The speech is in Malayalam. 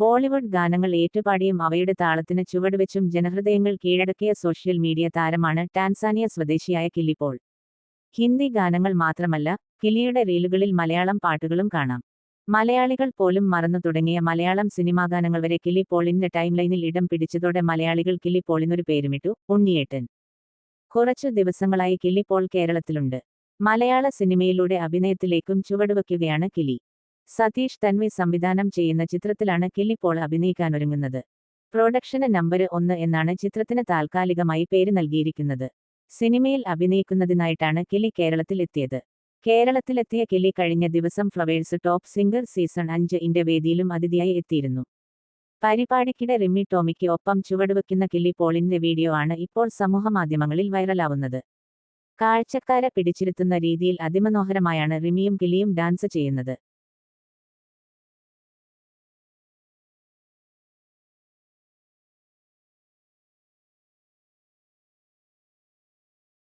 ബോളിവുഡ് ഗാനങ്ങൾ ഏറ്റുപാടിയും അവയുടെ താളത്തിന് ചുവടുവെച്ചും ജനഹൃദയങ്ങൾ കീഴടക്കിയ സോഷ്യൽ മീഡിയ താരമാണ് ടാൻസാനിയ സ്വദേശിയായ കിലിപ്പോൾ ഹിന്ദി ഗാനങ്ങൾ മാത്രമല്ല കിലിയുടെ റീലുകളിൽ മലയാളം പാട്ടുകളും കാണാം. മലയാളികൾ പോലും മറന്നു തുടങ്ങിയ മലയാളം സിനിമാ ഗാനങ്ങൾ വരെ കിലി പോളിന്റെ ടൈംലൈനിൽ ഇടം പിടിച്ചതോടെ മലയാളികൾ കിലി പോളിനൊരു പേരുമിട്ടു ഉണ്ണിയേട്ടൻ. കുറച്ചു ദിവസങ്ങളായി കിലി പോൾ കേരളത്തിലുണ്ട്. മലയാള സിനിമയിലൂടെ അഭിനയത്തിലേക്കും ചുവടുവയ്ക്കുകയാണ് കിലി സതീഷ് തൻവി സംവിധാനം ചെയ്യുന്ന ചിത്രത്തിലാണ് കിലി പോൾ അഭിനയിക്കാനൊരുങ്ങുന്നത്. പ്രൊഡക്ഷന് നമ്പർ ഒന്ന് എന്നാണ് ചിത്രത്തിന് താൽക്കാലികമായി പേര് നൽകിയിരിക്കുന്നത്. സിനിമയിൽ അഭിനയിക്കുന്നതിനായിട്ടാണ് കിളി കേരളത്തിൽ എത്തിയത് കേരളത്തിലെത്തിയ കിളി കഴിഞ്ഞ ദിവസം ഫ്ലവേഴ്സ് ടോപ്പ് സിംഗർ സീസൺ അഞ്ച് ഇന്റെ വേദിയിലും അതിഥിയായി എത്തിയിരുന്നു. പരിപാടിക്കിടെ റിമി ടോമിക്ക് ഒപ്പം ചുവടുവെക്കുന്ന കിളി പോളിന്റെ വീഡിയോ ആണ് ഇപ്പോൾ സമൂഹമാധ്യമങ്ങളിൽ വൈറലാവുന്നത്. കാഴ്ചക്കാരെ പിടിച്ചിരുത്തുന്ന രീതിയിൽ അതിമനോഹരമായാണ് റിമിയും കിളിയും ഡാൻസ് ചെയ്യുന്നത്.